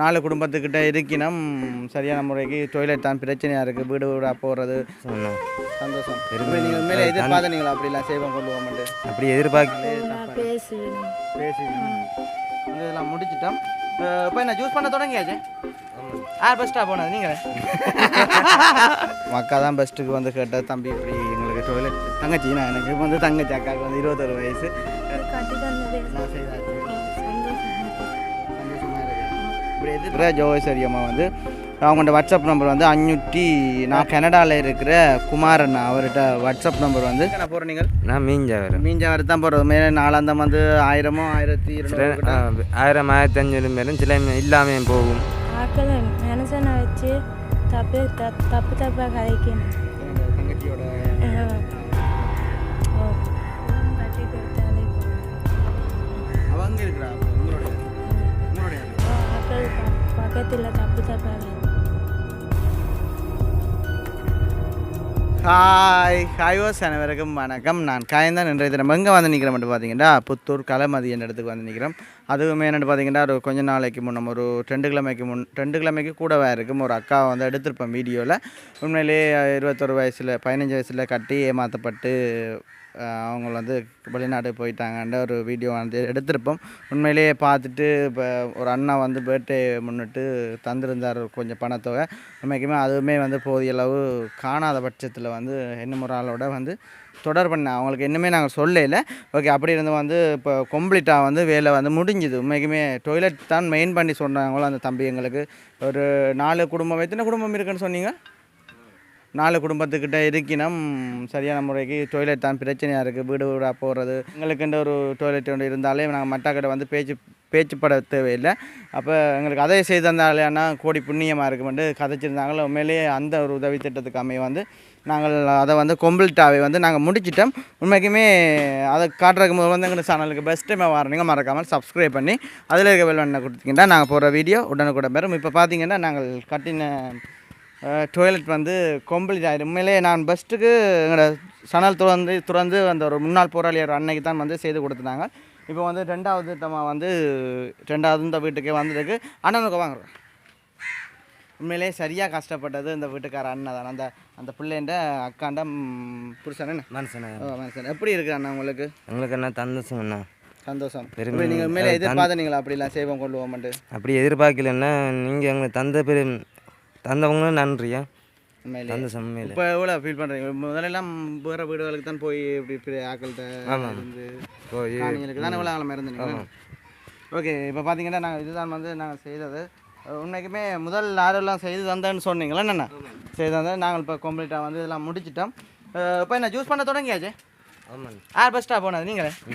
நாலு குடும்பத்துக்கிட்ட இருக்கினம். சரியான முறைக்கு டொய்லெட் தான் பிரச்சனையாக இருக்குது வீடு வீடாக போகிறது சந்தோஷம். இப்போ நீங்கள் உண்மையிலே எதிர்பார்த்தீங்களா அப்படிலாம் செய்வோம் கொண்டு போகமாட்டு அப்படி எதிர்பார்க்க நான் பேசுவேன். பேசி வந்து இதெல்லாம் முடிச்சிட்டோம். இப்போ என்ன ஜூஸ் பண்ண தொடங்கியாச்சு? யார் பெஸ்ட்டாக போனது? நீங்களே. மக்கா தான் பெஸ்ட்டுக்கு வந்து கேட்ட தம்பி இப்படி எங்களுக்கு டொய்லெட் தங்கச்சி நான் எனக்கு வந்து தங்கச்சி அக்காவுக்கு வந்து இருபத்தொரு வயசு. நான் செய்தாச்சு. எதிர்க்கிற ஜோகேஸ்வரி அம்மா வந்து அவங்கள்ட்ட வாட்ஸ்அப் நம்பர் வந்து அஞ்சூற்றி நான் கனடாவில் இருக்கிற குமாரன் அவர்கிட்ட வாட்ஸ்அப் நம்பர் வந்து என்ன போகிற நீங்கள்? நான் மீஞ்சா வரேன் மீஞ்ச வரை தான் போகிறது மேலே நாலாந்தம் வந்து ஆயிரமோ ஆயிரத்தி ஆயிரம் ஆயிரத்தி அஞ்சூறு பேரும் சில இல்லாமல் போகும்? மனுஷனை வச்சு தப்பு தப்பு தப்பாக கதைக்கணும். தங்கச்சியோட. அவங்க இருக்கிறா பக்கத்தில் தப்பு தப்பாக ஹாய் ஹாய்வோஸ் அனைவருக்கும் வணக்கம். நான் காயந்தான். இன்றைய தினம் எங்கே வந்து நிற்கிறேன் மட்டும் பார்த்தீங்கன்னா புத்தூர் களமதி என்ற இடத்துக்கு வந்து நிற்கிறோம் அதுவுமே என்னென்னு பார்த்தீங்கன்னா ஒரு கொஞ்ச நாளைக்கு முன்னம் ஒரு ரெண்டு கிழமைக்கு முன் ரெண்டு கிழமைக்கு கூடவே இருக்கும். ஒரு அக்கா வந்து எடுத்திருப்பேன் வீடியோவில் உண்மையிலேயே இருபத்தொரு வயசில் பதினஞ்சு வயசில் கட்டி ஏமாற்றப்பட்டு அவங்க வந்து வெளிநாடு போயிட்டாங்கன்ற ஒரு வீடியோ வந்து எடுத்திருப்போம். உண்மையிலேயே பார்த்துட்டு இப்போ ஒரு அண்ணா வந்து பர்த்டே முன்னிட்டு தந்திருந்தார் கொஞ்சம் பணத்தொகை. உண்மைக்குமே அதுவுமே வந்து போதிய அளவு காணாத பட்சத்தில் வந்து என்ன ஒரு ஆளோட வந்து தொடர் பண்ண அவங்களுக்கு இன்னுமே நாங்கள் சொல்லல. ஓகே அப்படி இருந்து வந்து இப்போ கம்ப்ளீட்டாக வந்து வேலை வந்து முடிஞ்சுது உண்மைக்குமே டொய்லெட் தான் மெயின் பண்ணி சொன்னாங்களோ அந்த தம்பி எங்களுக்கு. ஒரு நாலு குடும்பம் எத்தனை குடும்பம் இருக்குன்னு சொன்னீங்க? நாலு குடும்பத்துக்கிட்ட இருக்கினம். சரியான முறைக்கு டொய்லெட் தான் பிரச்சனையாக இருக்குது வீடு வீடாக போகிறது எங்களுக்குன்ற ஒரு டொய்லெட் ஒன்று இருந்தாலே நாங்கள் மட்டாக்கிட்ட வந்து பேச்சு பேச்சுப்பட தேவையில்லை. அப்போ எங்களுக்கு அதை செய்து தந்தாலேன்னா கோடி புண்ணியமாக இருக்குமெண்டு கதைச்சிருந்தாங்களோ. உண்மையிலேயே அந்த ஒரு உதவி திட்டத்துக்கு அமைய வந்து நாங்கள் அதை வந்து கொம்பிள்டாவை வந்து நாங்கள் முடிச்சிட்டோம். உண்மைக்குமே அதை காட்டுறதுக்கு முதல் வந்து எங்களுக்கு சேனலுக்கு பெஸ்ட் டைமாக வரணுங்க. மறக்காமல் சப்ஸ்கிரைப் பண்ணி அதில் இருக்க வெல் பண்ண கொடுத்தீங்கன்னா நாங்கள் போகிற வீடியோ உடனுக்குடன் பெறும். இப்போ பார்த்தீங்கன்னா நாங்கள் கட்டின டொய்லெட் வந்து கம்ப்ளீட் ஆகிடும் உண்மையிலே நான் பெஸ்ட்டுக்கு எங்களோட சணல் துறந்து துறந்து அந்த ஒரு முன்னாள் போராளியர் அன்னைக்கு தான் வந்து செய்து கொடுத்துட்டாங்க. இப்போ வந்து ரெண்டாவது திட்டமாக வந்து ரெண்டாவது இந்த வீட்டுக்கே வந்துருக்கு. அண்ணனுக்கு வாங்க உண்மையிலேயே சரியாக கஷ்டப்பட்டது இந்த வீட்டுக்கார அண்ணன் தான். அந்த அந்த பிள்ளைண்ட அக்காண்ட புருஷன் மனுஷனா. மனுஷன். எப்படி இருக்கு அண்ணா உங்களுக்கு? உங்களுக்கு என்ன சந்தோஷம் பெருமை. இப்படி நீங்கள் உண்மையிலே எதிர்பார்த்தீங்களா அப்படிலாம் செய்வோம் கொண்டு போகமாட்டு அப்படி எதிர்பார்க்கலன்னா நீங்கள் எங்களுக்கு தந்த பெரு தந்தவங்களும் நன்றியா உண்மையிலே. சந்தோஷம் உண்மையில. இப்போ எவ்வளோ ஃபீல் பண்ணுறீங்க முதலெல்லாம் வேறு வீடுகளுக்கு தான் போய் இப்படி இப்படி ஆக்கள்கிட்ட. இருந்து போய் தானே இவ்வளோ காலம் இருந்தீங்க? ஓகே இப்போ பார்த்தீங்கன்னா நாங்கள் இதுதான் வந்து நாங்கள் செய்தது. உண்மைக்குமே முதல் யாரெல்லாம் செய்து தந்தேன்னு சொன்னீங்களா? என்னென்ன? செய்து தந்தேன். நாங்கள் இப்போ கம்ப்ளீட்டாக வந்து இதெல்லாம் முடிச்சிட்டோம். இப்போ என்ன ஜூஸ் பண்ண தொடங்கியாச்சு? ஆமாம் யார் பெஸ்ட்டாக போனது நீங்களே?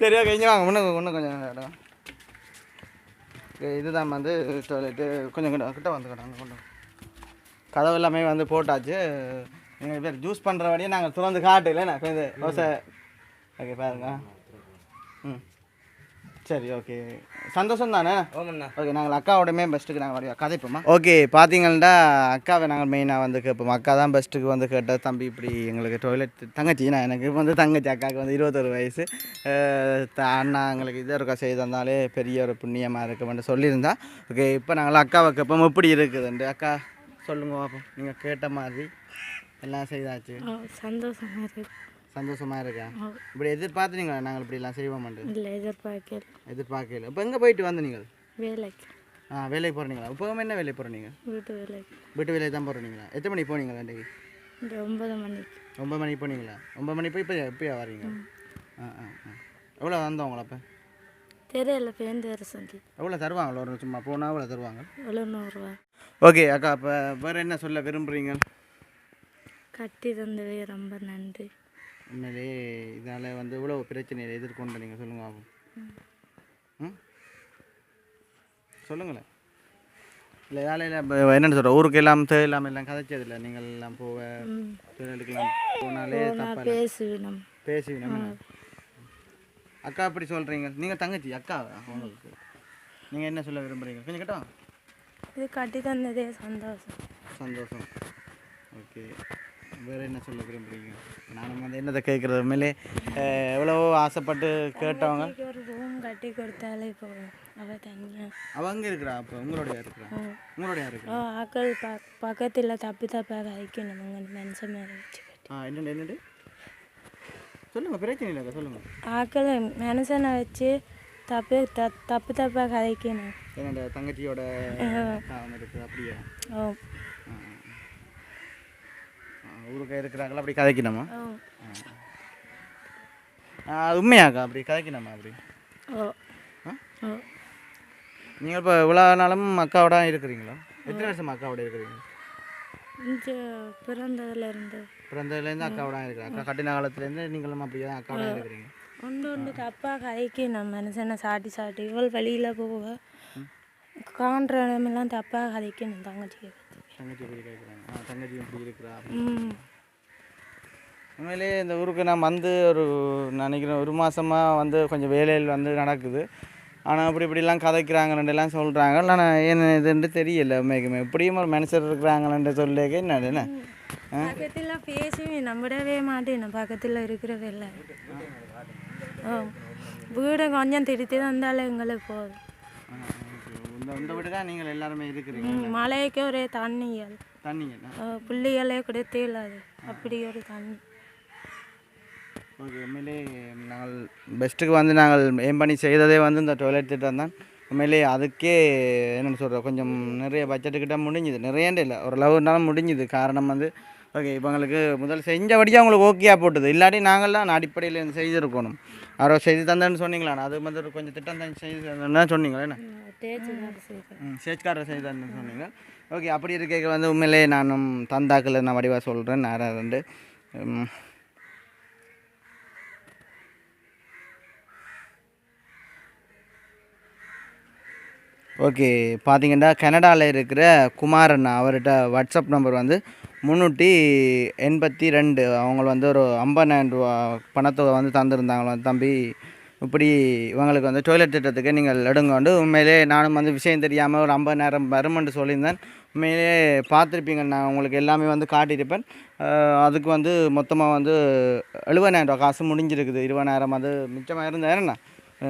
சரி ஓகே இங்கே வாங்க. இன்னும் இன்னும் கொஞ்சம் இதுதான் வந்து டாய்லெட்டு கொஞ்சம் கிட்ட கிட்ட வந்து கிட்ட கொண்டு. கதவு எல்லாமே வந்து போட்டாச்சு. எங்கள் பேர் ஜூஸ் பண்ணுற வழியை நாங்கள் திறந்து காட்டல. என்ன கொஞ்சம் தோசை? ஓகே பாருங்க. ம். சரி ஓகே சந்தோஷம் தானே ஓகே நாங்கள் அக்காவோடமே பெஸ்ட்டுக்கு நாங்கள் வரையா கதைப்போமா ஓகே பார்த்தீங்கன்னா அக்காவை நாங்கள் மெயினாக வந்து கேட்போம். அக்கா தான் பெஸ்ட்டுக்கு வந்து கேட்ட தம்பி இப்படி எங்களுக்கு டொய்லெட் தங்கச்சி நான் எனக்கு வந்து தங்கச்சி அக்காவுக்கு வந்து இருபத்தொரு வயசு. அண்ணா எங்களுக்கு இது இருக்கா செய்து தந்தாலே பெரிய ஒரு புண்ணியமாக இருக்குமென்று சொல்லியிருந்தா. ஓகே இப்போ நாங்கள் அக்காவை கேட்போம். எப்படி இருக்குதுண்டு அக்கா சொல்லுங்க பார்ப்போம் நீங்கள் கேட்ட மாதிரி எல்லாம் செய்தாச்சு. ஓ, சந்தோஷமா இருக்கு. சந்தோஷமாக இருக்கா. ஓ, இப்படி எதிர்பார்த்துனீங்களா நாங்கள் இப்படிலாம் செய்வோமாண்டு இல்லை எதிர்பார்க்கல. எதிர்பார்க்கல. இப்போ எங்கே போயிட்டு வந்து நீங்கள்? வேலைக்கு. ஆ வேலைக்கு போகிறீங்களா இப்போ என்ன வேலைக்கு போகிறீங்க வீட்டு வேலைக்கு. வீட்டு வேலையை தான் போகிறீங்களா எத்தனை மணிக்கு போனீங்களா இன்றைக்கி? இந்த ஒன்பது மணிக்கு. ஒம்பது மணிக்கு போனீங்களா? ஒம்பது மணிக்கு போய் இப்போ எப்போயா வரீங்க? ஆ ஆ ஆ. எவ்வளோ வந்தவங்களா அப்போ? தெரியல பேருந்து வர சொல்லி எவ்வளோ தருவாங்களா? ஒரு சும்மா போனால் எவ்வளோ தருவாங்க? எவ்வளோ நூறுரூவா ஓகே அக்கா அப்போ வேறு என்ன சொல்ல விரும்புகிறீங்க கட்டி தந்தவே ரொம்ப நன்றி. உண்மையிலேயே இதால் வந்து இவ்வளோ பிரச்சனையை எதிர்கொண்டு நீங்கள் சொல்லுங்க ஆகும் ம்? சொல்லுங்களேன் இல்லை வேலையில் இப்போ என்னென்னு சொல்கிறேன் ஊருக்கு எல்லாம் தேவையில்லாமல் எல்லாம் கதைச்சதில்லை. நீங்கள் எல்லாம் போக. தொழிலுக்கெல்லாம் போனாலே தப்பாக பேசுவேன் பேசி நம்ம அக்கா அப்படி சொல்கிறீங்க நீங்கள் தங்கச்சி அக்கா உங்களுக்கு. நீங்கள் என்ன சொல்ல விரும்புகிறீங்க கொஞ்சம் கேட்டா? இது கட்டி தந்ததே சந்தோஷம். சந்தோஷம். ஓகே. வேறு என்ன சொல்ல விரும்புகிறீங்க நானும் வந்து என்னத்தை கேட்குறது உண்மையிலே எவ்வளவோ ஆசைப்பட்டு கேட்டவங்க. ஒரு ரூம் கட்டி கொடுத்தாலே போதும். அவள் தனியாக அவங்க இருக்கிறா அப்போ? உங்களுடைய இருக்கிறா? உங்களுடைய இருக்கிறா? ஆக்கள் ப பக்கத்தில் தப்பு தப்பாக அழைக்கணும். அவங்க மனுஷன் மேலே வச்சு ஆ என்னண்டு என்னண்டு சொல்லுங்கள் பிரச்சனை இல்லைக்கா சொல்லுங்கள் ஆக்கள் மனுஷனை வச்சு தப்பு த தப்பு தப்பாக கதைக்கணும் என்னோட தங்கச்சியோட அப்படியா? ஓ ஊருக்கு இருக்கிறாங்களா? அப்படி கதைக்கணுமா? உண்மையாக்கா? அப்படி கதைக்கணுமா அப்படி? நீங்கள் இப்போ இவ்வளோ நாளும் அக்காவோட இருக்கிறீங்களா? எத்தனை வருஷம் அக்காவோட இருக்கிறீங்க? இங்கே பிறந்ததுல இருந்து பிறந்ததுலேருந்து அக்காவோட இருக்கிறேன் அக்கா கட்டின காலத்துலேருந்து நீங்களும் அப்படியே தான் அக்காவோட இருக்கிறீங்க. ஒன்று ஒன்று தப்பாக கதைக்கணும் மனுஷனை சாட்டி சாட்டி இவள் வெளியில் போக காண்ற இடமெல்லாம் தப்பாக கதைக்கணும் தங்கச்சியை பற்றி தங்கச்சி எப்படி கேட்குறாங்க ஆ தங்கச்சி எப்படி இருக்கிறா. ம். உண்மையிலே இந்த ஊருக்கு நான் வந்து ஒரு நினைக்கிறேன் ஒரு மாதமாக வந்து கொஞ்சம் வேலையில் வந்து நடக்குது. ஆனால் அப்படி இப்படிலாம் கதைக்கிறாங்கன்னுலாம் சொல்கிறாங்க ஆனால் என்ன இதுன்ட்டு தெரியல உண்மைக்குமே. இப்படியும் ஒரு மனுஷர் இருக்கிறாங்களேன்ற சொல்லேக்க என்ன? பக்கத்தில் பேசவே நம்பிடவே மாட்டேன். பக்கத்தில் இருக்கிறவே இல்லை. வீடு கொஞ்சம் திருத்தி தந்தாலே எங்களுக்கு போதும். இந்த இந்த வீட்டுக்கா நீங்கள் எல்லாருமே இருக்கிறீங்க. மழைக்கு ஒரே தண்ணிகள் தண்ணிங்க ஓ, புள்ளிகளே கொடுத்தே இல்லாது அப்படி ஒரு தண்ணி. ஓகே உண்மையிலே நாங்கள் பெஸ்ட்டுக்கு வந்து நாங்கள் ஏம் பண்ணி செய்ததே வந்து இந்த டாய்லெட் திட்டம் தான். உண்மையிலே அதுக்கே என்னென்னு சொல்கிறோம் கொஞ்சம் நிறைய பட்ஜெட்டுக்கிட்ட முடிஞ்சுது. நிறையண்டே இல்லை ஓரளவுனாலும் முடிஞ்சுது. காரணம் வந்து ஓகே இவங்களுக்கு முதல் செஞ்சபடியாக அவங்களுக்கு ஓகேயா போட்டுது. இல்லாட்டி நாங்கள்லாம் அடிப்படையில் செய்திருக்கணும். யாரோ செய்து தந்தேன்னு சொன்னீங்களா? அது வந்து கொஞ்சம் திட்டம் தான் செய்து தந்தேன்னு சொன்னீங்களா என்ன? தேய்ச்சி தான் செய்கிறேன் ம் சேச்காரர் செய்து தந்தேன்னு சொன்னீங்க. ஓகே அப்படி இருக்க வந்து உண்மையிலே நானும் தந்தாக்கில் நான் வடிவாக சொல்கிறேன் நேரம் ரெண்டு ம், ஓகே பார்த்தீங்கன்னா கனடாவில் இருக்கிற குமாரண்ணா அவர்கிட்ட வாட்ஸ்அப் நம்பர் வந்து முந்நூற்றி எண்பத்தி ரெண்டு. அவங்க வந்து ஒரு ஐம்பதாயிரம் ரூபா பணத்தை வந்து தந்திருந்தாங்களாம் தம்பி? இப்படி இவங்களுக்கு வந்து டொய்லெட் திட்டத்துக்கு நீங்கள் எடுங்க. வந்து உண்மையிலே நானும் வந்து விஷயம் தெரியாமல் ஒரு ஐம்பதாயிரம் வருமென்று சொல்லியிருந்தேன். உண்மையிலே பார்த்துருப்பீங்க. நான் உங்களுக்கு எல்லாமே வந்து காட்டியிருப்பேன். அதுக்கு வந்து மொத்தமாக வந்து எழுபதாயிரம் ரூபா காசு முடிஞ்சிருக்குது. இருபதாயிரம் வந்து மிச்சமாக இருந்தேன்னா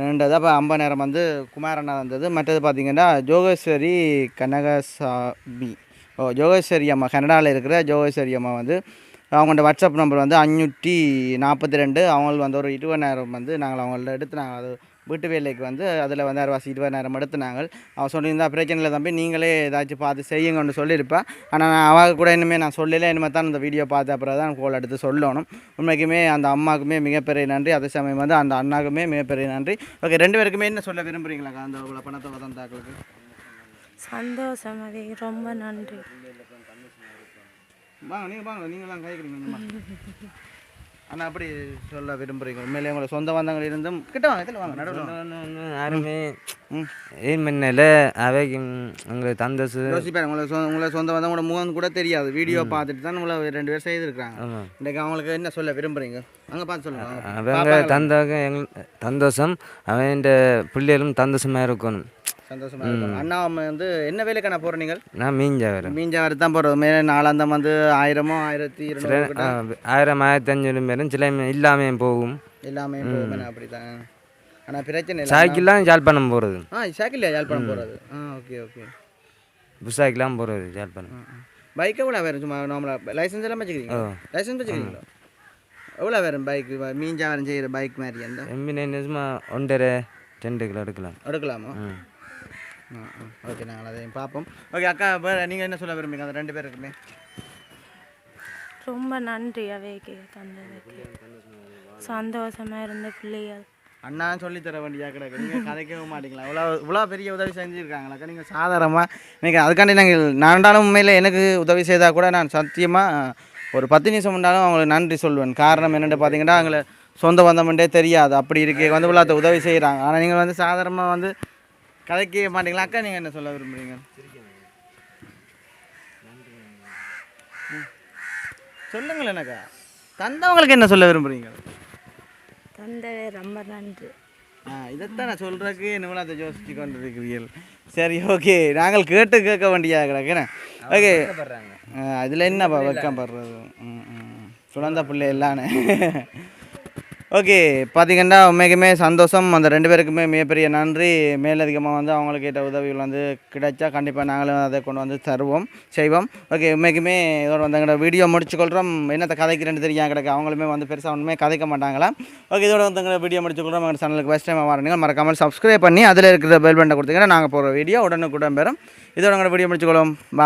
ரெண்டு அப்போ ஐம்பதாயிரம் வந்து குமாரண்ணா வந்தது மற்றது பார்த்திங்கன்னா ஜோகேஸ்வரி கனகசாமி. ஓ ஜோகேஸ்வரி அம்மா கனடாவில் இருக்கிற ஜோகேஸ்வரி அம்மா வந்து அவங்களோட வாட்ஸ்அப் நம்பர் வந்து அஞ்சூற்றி நாற்பத்தி ரெண்டு அவங்களுக்கு வந்து ஒரு இருபதாயிரம் வந்து நாங்கள் அவங்கள்ட்ட எடுத்து நாங்கள் அது வீட்டு வேலைக்கு வந்து அதில் வந்து அரைவாசி இருபதாயிரம் எடுத்து நாங்கள் அவன் சொல்லியிருந்தா பிரச்சனை இல்லை தம்பி நீங்களே ஏதாச்சும் பார்த்து செய்யுங்கன்னு சொல்லியிருப்பேன் ஆனால் நான் அவ கூட இனிமேல் நான் சொல்லலை இனிமேல் தான் அந்த வீடியோ பார்த்த அப்புறம் தான் கோல் எடுத்து சொல்லணும். உண்மைக்குமே அந்த அம்மாவுக்குமே மிகப்பெரிய நன்றி அதே சமயம் வந்து அந்த அண்ணாக்குமே மிகப்பெரிய நன்றி. ஓகே ரெண்டு பேருக்குமே என்ன சொல்ல விரும்புகிறீங்களா அந்த பணத்தை வதந்தாக்களுக்கு? சந்தோஷமாவே ரொம்ப நன்றி. வாங்க நீங்கள் வாங்க நீங்களாம் கேட்குறீங்க அண்ணா அப்படி சொல்ல விரும்புகிறீங்க உண்மையிலே உங்களை சொந்த பந்தங்கள் இருந்தும் கிட்ட வாங்க இதில் வாங்க நடுவில். யாருமே ம். ஏன் பண்ணல அவைக்கு எங்களுக்கு தந்தசு யோசிப்பாரு உங்களை சொ உங்களை சொந்த பந்தம் உங்களோட முகம் கூட தெரியாது. வீடியோ பார்த்துட்டு தான் உங்களை ரெண்டு பேர் செய்திருக்காங்க ஆமாம் இன்றைக்கு அவங்களுக்கு என்ன சொல்ல விரும்புகிறீங்க அங்கே பார்த்து சொல்லுங்க வாங்க. அவங்க? தந்தாக எங்கள் சந்தோஷம் அவன் பிள்ளைகளும் சந்தோஷமாக இருக்கணும். சந்தோஷமா இருக்கும். அண்ணா வந்து என்ன வேலைக்கு நான் போகிறேன் நீங்கள்? நான் மீஞ்சா வரேன் மீஞ்சா வரை தான் போகிறது மேலே நாலாந்தம் வந்து ஆயிரமோ ஆயிரத்தி இருநூறு ஆயிரம் ஆயிரத்தி அஞ்சூறு பேரும் சில இல்லாமே போகும். எல்லாமே போகுமே. அப்படி தான் ஆனால் பிரச்சனை இல்லை. சாய்க்கெல்லாம் யாழ்ப்பாணம் போகிறது ஆ சாக்கில்லையா யாழ்ப்பாணம் போகிறது ஆ ஓகே ஓகே. புஷாக்கெல்லாம் போகிறது யாழ்ப்பாணம் பைக் எவ்வளோ வேறு சும்மா நார்மலாக லைசன்ஸ் எல்லாம் வச்சுக்கிறீங்க லைசன்ஸ் வச்சுக்கிறீங்களா? எவ்வளோ வேறு பைக் மீஞ்சா வரும் செய்கிற பைக் மாதிரி அந்த சும்மா ஒன்றரை ரெண்டு கிலோ எடுக்கலாம். எடுக்கலாமா? ஓகே நாங்கள் அதையும் பார்ப்போம். ஓகே அக்கா நீங்கள் என்ன சொல்ல விரும்புங்க அந்த ரெண்டு பேருக்குமே ரொம்ப நன்றி அவைக்கு தந்ததுக்கு சந்தோஷமா இருந்த பிள்ளைகள். அண்ணா சொல்லி தர வேண்டியா கிடக்கு. நீங்கள் கதைக்கவும் மாட்டீங்களா? இவ்வளோ இவ்வளோ பெரிய உதவி செஞ்சுருக்காங்களாக்கா நீங்கள் சாதாரணமாக நீங்கள் அதுக்காண்டி நாங்கள் நான்டாலும் உண்மையில் எனக்கு உதவி செய்தால் கூட நான் சத்தியமாக ஒரு பத்து நிமிஷம் முன்னாலும் அவங்களுக்கு நன்றி சொல்வேன். காரணம் என்னென்னு பார்த்தீங்கன்னா அவங்கள சொந்த பந்தம்ன்றே தெரியாது. அப்படி இருக்க வந்து இவ்வளோ உதவி செய்கிறாங்க. ஆனால் நீங்கள் வந்து சாதாரணமாக வந்து கதைக்க மாட்டீங்களா? அக்கா நீங்கள் என்ன சொல்ல விரும்புறீங்க? ம். சொல்லுங்களேன் எனக்கா தந்தவங்களுக்கு என்ன சொல்ல விரும்புறீங்க? தந்தவே ரொம்ப நன்றி. ஆ இதைத்தான் நான் சொல்கிறதுக்கு அதை யோசிச்சு கொண்டு இருக்கிறீர்கள் சரி ஓகே. நாங்கள் கேட்டு கேட்க வேண்டியதாக கிடக்குறேன் ஓகே. அதில் என்னப்பா வெக்கம் படுறது? ம் ம். சுழந்த பிள்ளை எல்லானே. ஓகே பார்த்தீங்கன்னா உண்மைக்குமே சந்தோஷம். அந்த ரெண்டு பேருக்குமே மிகப்பெரிய நன்றி. மேலதிகமாக வந்து அவங்களுக்கு கேட்ட உதவிகள் வந்து கிடைச்சா கண்டிப்பாக நாங்களும் அதை கொண்டு வந்து தருவோம் செய்வோம். ஓகே உண்மைக்குமே இதோட வந்து எங்களோட வீடியோ முடிச்சுக்கொள்கிறோம் என்னத்தை கதைக்கிறேன்னு தெரியும் கிடக்கு. அவங்களுமே வந்து பெருசாக ஒன்றுமே கதைக்க மாட்டாங்களா? ஓகே இதோட வந்து எங்களோட வீடியோ முடிச்சுக்கொள்கிறோம் எங்கள் சேனலுக்கு ஃபஸ்ட் டைம் வரணுங்க மறக்காமல் சப்ஸ்கிரைப் பண்ணி அதில் இருக்கிற பெல் பட்டனை கொடுத்தீங்கன்னா நாங்கள் போகிற வீடியோ உடனுக்குடன் பெறும் இதோட எங்களோட வீடியோ முடிச்சுக்கொள்வோம். Bye.